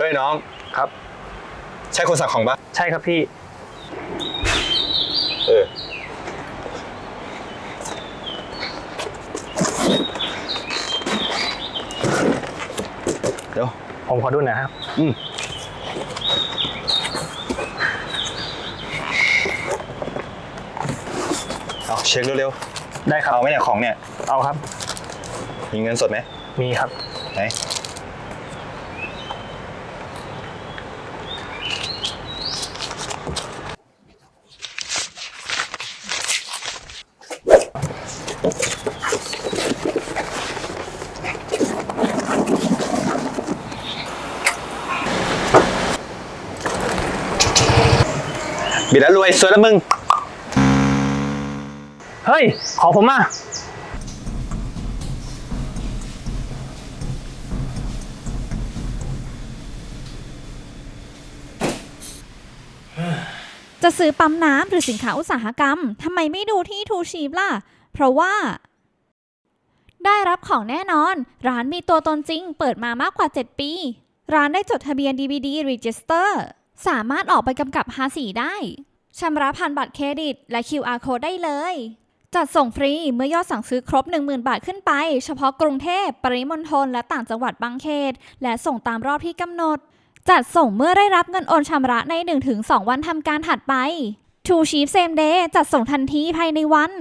ฮ้ยน้อง ครับ ใช่คนสั่งของปะใช่ครับพี่ เออ เดี๋ยว ผมขอดูหน่อยครับ อืม เอาเช็คเร็วได้คๆรับ เอาไหมเนี่ยของเนี่ย เอาครับ มีเงินสดไหมมีครับ ไหน บิดแล้วรวยสวยแล้วมึง เฮ้ย ขอผมมา จะซื้อปั๊มน้ำหรือสินค้าอุตสาหกรรม ทำไมไม่ดูที่ทูชีพล่ะ เพราะว่า ได้รับของแน่นอน ร้านมีตัวตนจริง เปิดมามากกว่า 7 ปี ร้านได้จดทะเบียน DVD Register สามารถออกใบกำกับภาษีได้ชำระผ่านบัตรเครดิต และ QR code ได้เลย จัดส่งฟรีเมื่อยอดสั่งซื้อครบ 10,000 บาทขึ้นไป เฉพาะกรุงเทพ ปริมณฑลและต่างจังหวัดบางเขต และส่งตามรอบที่กำหนด จัดส่งเมื่อได้รับเงินโอนชำระใน 1-2 วันทำการถัดไป Two Sheep Same Day จัดส่งทันทีภายในวัน